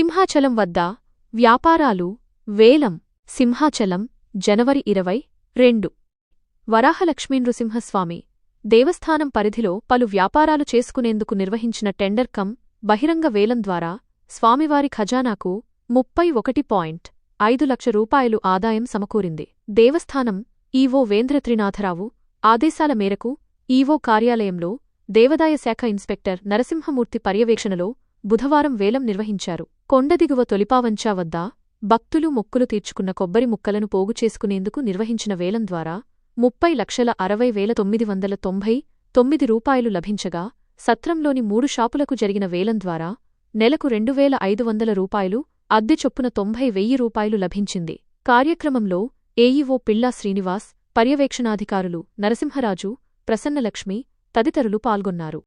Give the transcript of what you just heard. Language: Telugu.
సింహాచలం వద్ద వ్యాపారాలు వేలం సింహాచలం జనవరి ఇరవై రెండు. వరాహలక్ష్మీ నృసింహస్వామి దేవస్థానం పరిధిలో పలు వ్యాపారాలు చేసుకునేందుకు నిర్వహించిన టెండర్ కం బహిరంగ వేలం ద్వారా స్వామివారి ఖజానాకు ముప్పై ఒకటి పాయింట్ ఐదు లక్ష రూపాయలు ఆదాయం సమకూరింది. దేవస్థానం ఈవో వేంద్రత్రినాథరావు ఆదేశాల మేరకు ఈవో కార్యాలయంలో దేవదాయ శాఖ ఇన్స్పెక్టర్ నరసింహమూర్తి పర్యవేక్షణలో బుధవారం వేలం నిర్వహించారు. కొండదిగువ తొలిపావంచా వద్ద భక్తులు మొక్కులు తీర్చుకున్న కొబ్బరి ముక్కలను పోగు చేసుకునేందుకు నిర్వహించిన వేలం ద్వారా ముప్పై లక్షల అరవై వేల తొమ్మిది వందల తొంభై తొమ్మిది రూపాయలు లభించగా సత్రంలోని మూడు షాపులకు జరిగిన వేలం ద్వారా నెలకు రెండు వేల ఐదు వందల రూపాయలు అద్దె చొప్పున తొంభై వెయ్యి రూపాయలు లభించింది. కార్యక్రమంలో ఏఈఓ పిల్లా శ్రీనివాస్ పర్యవేక్షణాధికారులు నరసింహరాజు ప్రసన్నలక్ష్మి తదితరులు పాల్గొన్నారు.